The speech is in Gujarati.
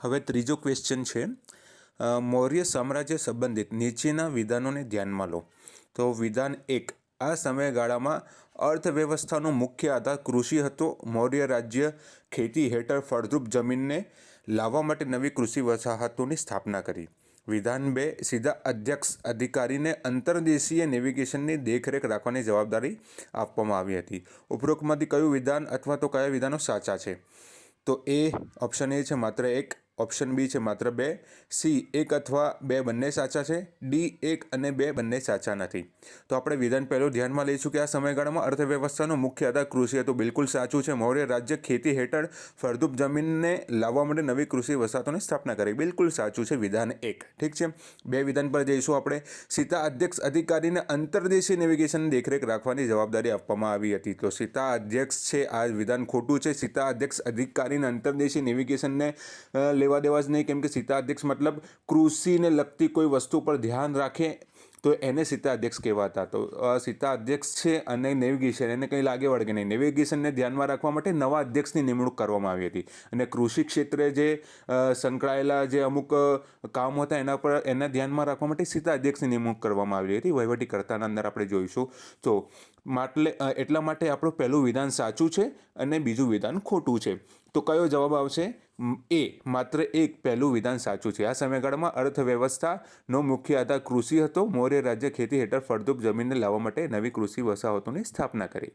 હવે ત્રીજો ક્વેશ્ચન છે મૌર્ય સામ્રાજ્ય સંબંધિત નીચેના વિધાનોને ધ્યાનમાં લો. તો વિધાન એક, આ સમયગાળામાં અર્થવ્યવસ્થાનો મુખ્ય આધાર કૃષિ હતો. મૌર્ય રાજ્ય ખેતી હેઠળ ફળદ્રુપ જમીનને લાવવા માટે નવી કૃષિ વસાહતોની સ્થાપના કરી. વિધાન બે, સીધા અધ્યક્ષ અધિકારીને અંતર્દેશીય નેવિગેશનની દેખરેખ રાખવાની જવાબદારી આપવામાં આવી હતી. ઉપરોક્તમાંથી કયું વિધાન અથવા તો કયા વિધાનો સાચા છે? તો એ ઓપ્શન એ છે, માત્ર એક. ઓપ્શન બી છે માત્ર બે. સી, એક અથવા બે બંને સાચા છે. ડી, એક અને બે બંને સાચા નથી. તો આપણે વિધાન પહેલું ધ્યાનમાં લઈશું કે આ સમયગાળામાં અર્થવ્યવસ્થાનો મુખ્ય આધાર કૃષિ હતો. બિલકુલ સાચું છે. મૌર્ય રાજ્ય ખેતી હેઠળ ફળદ્રુપ જમીનને લાવવા માટે નવી કૃષિ વસાહતોની સ્થાપના કરી. બિલકુલ સાચું છે. વિધાન એક. ઠીક છે? બે વિધાન પર જઈશું આપણે. સીતા અધ્યક્ષ અધિકારીને અંતર્દેશીય નેવિગેશન દેખરેખ રાખવાની જવાબદારી આપવામાં આવી હતી. તો સીતા અધ્યક્ષ છે. આ વિધાન ખોટું છે. સીતા અધ્યક્ષ અધિકારીને અંતર્દેશીય નેવિગેશનને લેવા દેવા જ નહીં. કેમ કે સીતા અધ્યક્ષ મતલબ કૃષિને લગતી કોઈ વસ્તુ પર ધ્યાન રાખે તો એને સીતા અધ્યક્ષ કહેવાતા. તો સીતા અધ્યક્ષ છે અને નેવિગેશન, એને કંઈ લાગે વળગે નહીં. નેવિગેશનને ધ્યાનમાં રાખવા માટે નવા અધ્યક્ષની નિમણૂક કરવામાં આવી હતી. અને કૃષિ ક્ષેત્રે જે સંકળાયેલા જે અમુક કામ હતા એના પર, એના ધ્યાનમાં રાખવા માટે સીતા અધ્યક્ષની નિમણૂક કરવામાં આવી હતી. વહીવટીકર્તાના અંદર આપણે જોઈશું. તો, માટલે એટલા માટે આપણું પહેલું વિધાન સાચું છે અને બીજું વિધાન ખોટું છે. તો કયો જવાબ આવશે? એ, માત્ર એક પહેલું વિધાન સાચું છે. આ સમયગાળામાં અર્થવ્યવસ્થાનો મુખ્ય આધાર કૃષિ હતો. મૌર્ય રાજ્ય ખેતી હેઠળ ફળદ્રુપ જમીનને લાવવા માટે નવી કૃષિ વસાહતોની સ્થાપના કરી.